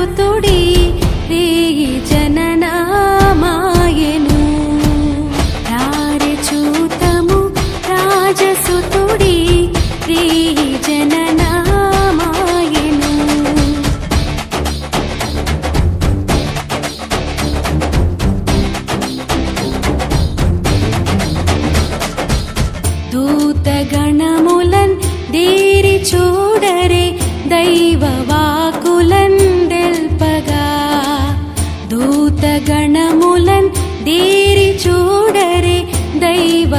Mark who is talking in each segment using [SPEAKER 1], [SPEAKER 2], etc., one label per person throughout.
[SPEAKER 1] రాజసుతుడి రేయి జననామాయను. రారి చూతము రాజసుతుడి రేయి జననామాయను. దూతగణములన్ దేరి చూడరే దైవ గణములన్ దేరి చూడరే దైవ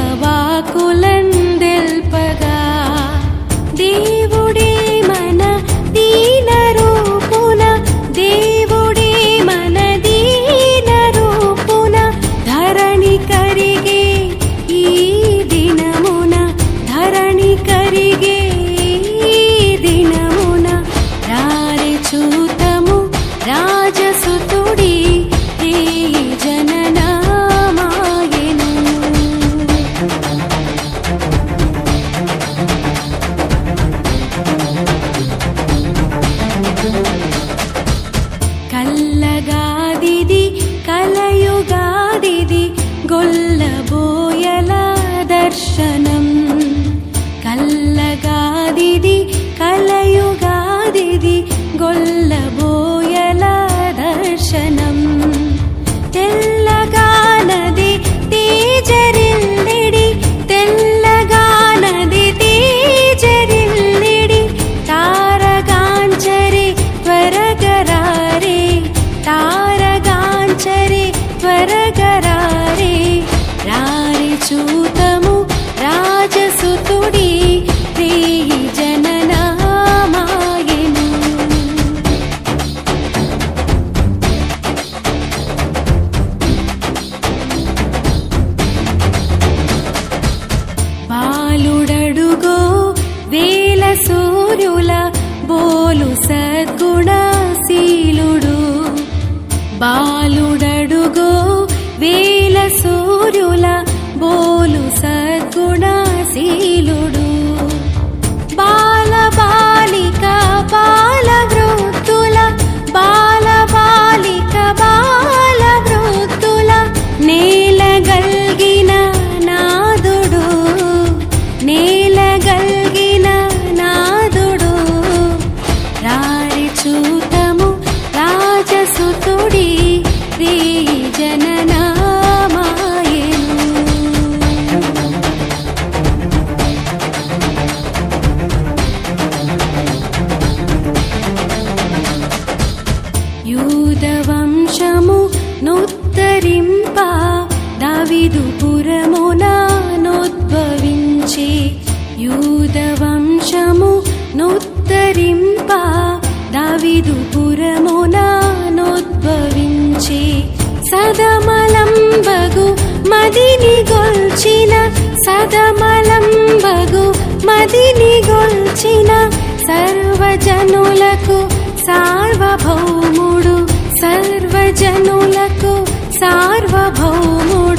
[SPEAKER 1] దర్శనం కల్లగాదిది కలయుగాదిది గొల్లబోయల దర్శనం. తెల్లగానది తీజరిల్లిడి తెల్లగానది తీజరిల్లిడి తారగాంచరి త్వరగరారే తారగాంచరి త్వరగరారే రారి చూ బాలుడడుగో వేల సూర్యుల బోలు సద్గుణశీలుడు బాల బాలిక బాల వృత్తుల బాల బాలిక బాల వృత్తుల నేల గల్గిన నాదుడు. నేల గల్గిన నాదుడు. రారి చూత దావిదు పురమున నోద్భవించి యూదవంశము నుత్తరింప దావిదు పురమున నోద్భవించి సదమలంబగు మదిని గొల్చిన సదమలంబగు మదిని గొల్చిన సర్వజనులకు సార్వభౌముడు సర్వజనులకు సార్వభౌముడు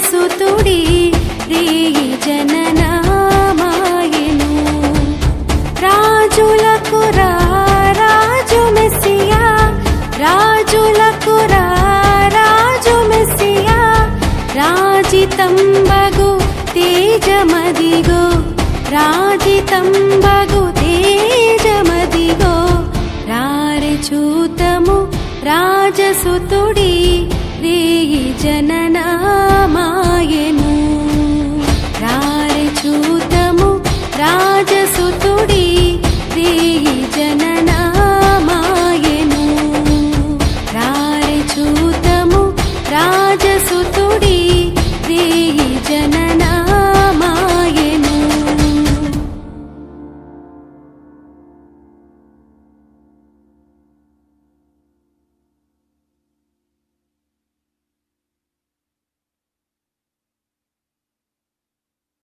[SPEAKER 1] రాజసుతుడి రీ జననామాయను. రాజులకు రా రాజు మెస్సియా రాజులకు రా రాజు మెస్సియా. రాజితంబగు తేజమదిగో రాజితంబగు తేజమదిగో. రారి చూతము రాజసుతుడి రే జననా